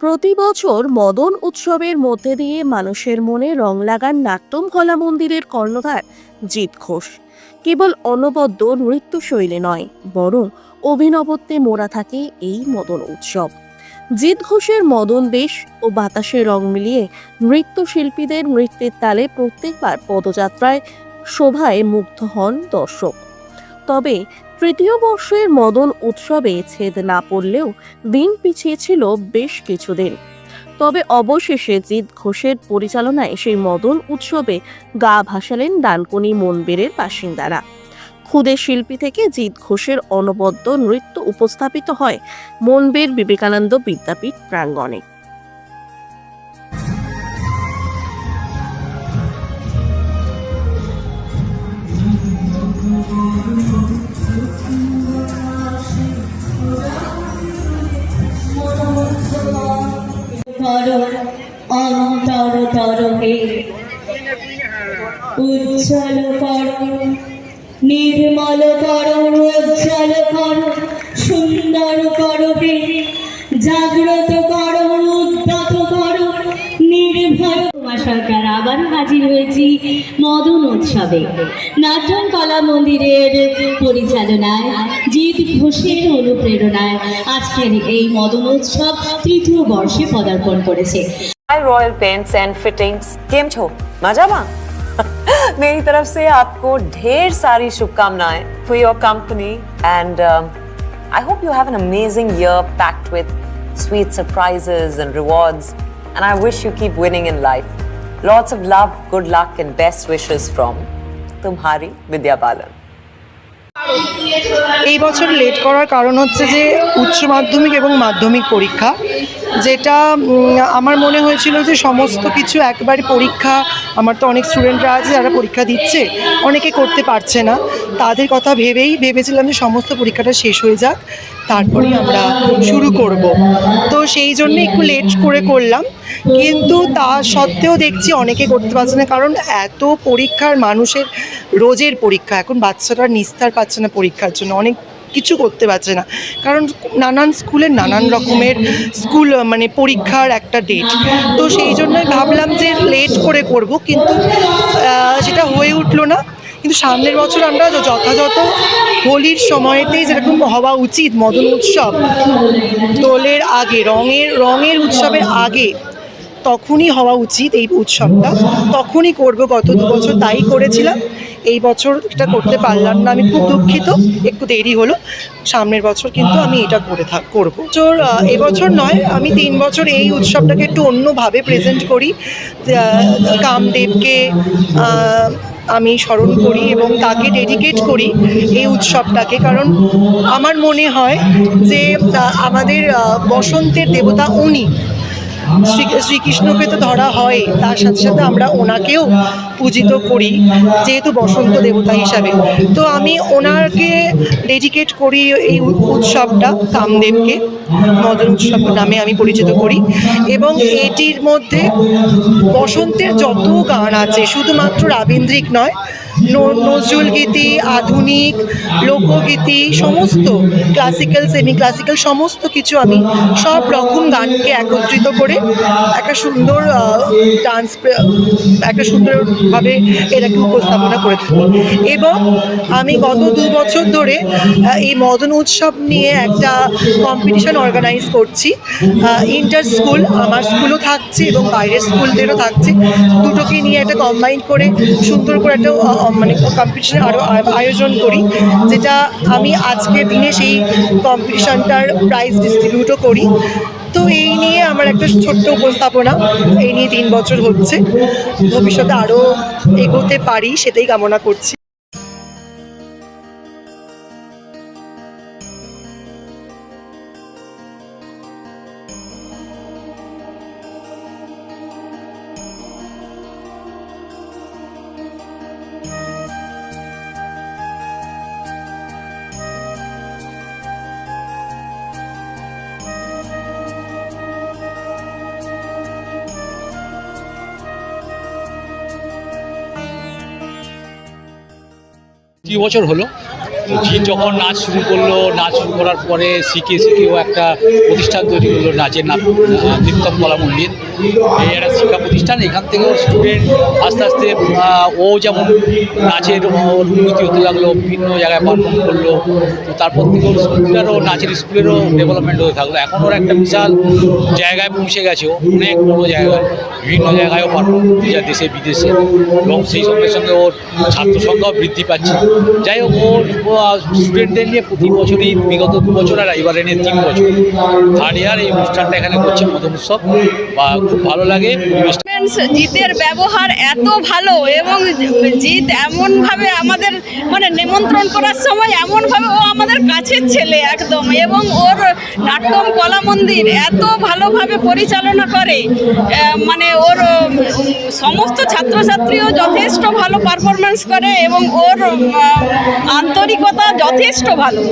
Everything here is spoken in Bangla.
প্রতি বছর মদন উৎসবের মধ্যে দিয়ে মানুষের মনে রং লাগান নাট্যম কলা মন্দিরের কর্ণধার জিৎ ঘোষ। কেবল অনবদ্য নৃত্যশৈলী নয়, বরং অভিনবত্বে মোড়া থাকে এই মদন উৎসব। জিৎ ঘোষের মদন বেশ ও বাতাসে রং মিলিয়ে নৃত্যশিল্পীদের নৃত্যের তালে প্রত্যেকবার পদযাত্রায় শোভায় মুগ্ধ হন দর্শক। তবে তৃতীয় বর্ষের মদন উৎসবে ছেদ না পড়লেও দিন পিছিয়ে ছিল বেশ কিছুদিন। তবে অবশেষে জিৎ ঘোষের পরিচালনায় সেই মদন উৎসবে গা ভাসালেন ডানকুনি মন্দিরের বাসিন্দারা। খুদে শিল্পী থেকে জিৎ ঘোষের অনবদ্য নৃত্য উপস্থাপিত হয় মনবের বিবেকানন্দ বিদ্যাপীঠ প্রাঙ্গণে। উজ্জ্বল করো নির্মল করো, উজ্জ্বল করো, সুন্দর করো জাগ্রত করো, উদ্যত করো, নির্ভর। সরকার আবার হাজির হয়েছি মদন উৎসবে। নাটন কলা মন্দিরের পরিচালনায়, জিৎ ঘোষের অনুপ্রেরণায় আজকের এই মদন উৎসব তৃতীয় বর্ষে পদার্পণ করেছে। রয়্যাল পেন্টস অ্যান্ড ফিটিংস কেম ছো मेरी तरफ से आपको ढेर सारी शुभकामनाएं for your company and I hope you have an amazing year packed with sweet surprises and rewards and I wish you keep winning in life. Lots of love, good luck and best wishes from Tumhari Vidya Balan. এই বছর লেট করার কারণ হচ্ছে যে উচ্চ মাধ্যমিক এবং মাধ্যমিক পরীক্ষা যেটা আমার মনে হয়েছিল যে সমস্ত কিছু একবারে পরীক্ষা, আমার তো অনেক স্টুডেন্টরা আছে যারা পরীক্ষা দিচ্ছে, অনেকে করতে পারছে না। তাদের কথা ভেবেই ভেবেছিলাম যে সমস্ত পরীক্ষাটা শেষ হয়ে যাক, তারপরেই আমরা শুরু করব। তো সেই জন্য একটু লেট করে করলাম, কিন্তু তা সত্ত্বেও দেখছি অনেকে করতে পারছে না, কারণ এত পরীক্ষার মানুষের, রোজের পরীক্ষা, এখন বাচ্চারা নিস্তার পাচ্ছে না পরীক্ষার জন্য, অনেক কিছু করতে পারছে না। কারণ নানান স্কুলের নানান রকমের স্কুল মানে পরীক্ষার একটা ডেট তো সেই জন্যই ভাবলাম যে লেট করে করব, কিন্তু সেটা হয়ে উঠল না। কিন্তু সামনের বছর আমরা যথাযথ হোলির সময়তেই যেরকম হওয়া উচিত, মদন উৎসব, দোলের আগে, রঙের রঙের উৎসবের আগে তখনই হওয়া উচিত এই উৎসবটা। তখনই করব, গত দু বছর তাই করেছিলাম। এই বছর এটা করতে পারলাম না। আমি খুব দুঃখিত, একটু দেরি হলো। সামনের বছর কিন্তু আমি এটা করে থাক করব। বছর এবছর নয়, আমি তিন বছর এই উৎসবটাকে একটু অন্যভাবে প্রেজেন্ট করি। কামদেবকে আমি স্মরণ করি এবং তাকে ডেডিকেট করি এই উৎসবটাকে। কারণ আমার মনে হয় যে আমাদের বসন্তের দেবতা উনি। শ্রী, শ্রীকৃষ্ণকে তো ধরা হয় তার সাথে সাথে আমরা ওনাকেও পূজিত করি, যেহেতু বসন্ত দেবতা হিসাবে। তো আমি ওনাকে ডেডিকেট করি এই উৎসবটা, কামদেবকে, মদন উৎসব নামে আমি পরিচিত করি। এবং এটির মধ্যে বসন্তের যত গান আছে, শুধুমাত্র রাবীন্দ্রিক নয় নজরুল গীতি, আধুনিক, লোকগীতি, সমস্ত ক্লাসিক্যাল সেমি ক্লাসিক্যাল সমস্ত কিছু আমি সব রকম গানকে একত্রিত করে একটা সুন্দর ডান্স একটা সুন্দরভাবে এটাকে উপস্থাপনা করে থাকি এবং আমি গত দু বছর ধরে এই মদন উৎসব নিয়ে একটা কম্পিটিশন অর্গানাইজ করছি। ইন্টার স্কুল আমার স্কুলও থাকছে এবং বাইরের স্কুলদেরও থাকছে। দুটোকে নিয়ে একটা কম্বাইন করে সুন্দর করে একটা মানে কম্পিটিশন আরও আয়োজন করি, যেটা আমি আজকের দিনে সেই কম্পিটিশনটার প্রাইজ ডিস্ট্রিবিউটও করি। তো এই নিয়ে আমার একটা ছোট্ট উপস্থাপনা। এই নিয়ে তিন বছর হচ্ছে। ভবিষ্যতে আরও এগোতে পারি, সেটাই কামনা করছি। বছর হলো। যখন নাচ শুরু করল, নাচ শুরু করার পরে শিখে শিখে ও একটা প্রতিষ্ঠান তৈরি করল, নাচের নাম নৃত্যম কলা মন্দির। এই একটা শিক্ষা প্রতিষ্ঠান, এখান থেকে ওর স্টুডেন্ট আস্তে আস্তে ও যেমন নাচের উন্নতি হতে লাগল, বিভিন্ন জায়গায় পারফর্ম করল, তো তারপর থেকে ওর স্কুলেরও, নাচের স্কুলেরও ডেভেলপমেন্ট হতে থাকল। এখন ওর একটা বিশাল জায়গায় পৌঁছে গেছে অনেক বড় জায়গায়, বিভিন্ন জায়গায়ও পারফর্ম করতে যায় দেশে, বিদেশে। এবং সেই সঙ্গে সঙ্গে ওর ছাত্র সংখ্যাও বৃদ্ধি পাচ্ছে। যাই হোক ওর স্টুডেন্টদের নিয়ে প্রতি বছরই বিগত দু বছর আর এবারে নিয়ে তিন বছর। থার্ড ইয়ার এই অনুষ্ঠানটা এখানে করছে মদন উৎসব। বা খুব ভালো লাগে পরিবেশটা। ফ্রেন্ডস জিতের ব্যবহার এত ভালো এবং জিত এমনভাবে আমাদের মানে নিমন্ত্রণ করার সময় এমনভাবে ও আমাদের কাছের ছেলে একদম এবং ওর নাট্যম কলা মন্দির এত ভালোভাবে পরিচালনা করে। মানে ওর সমস্ত ছাত্রছাত্রীও যথেষ্ট ভালো পারফরমেন্স করে এবং ওর আন্তরিকতা যথেষ্ট ভালো।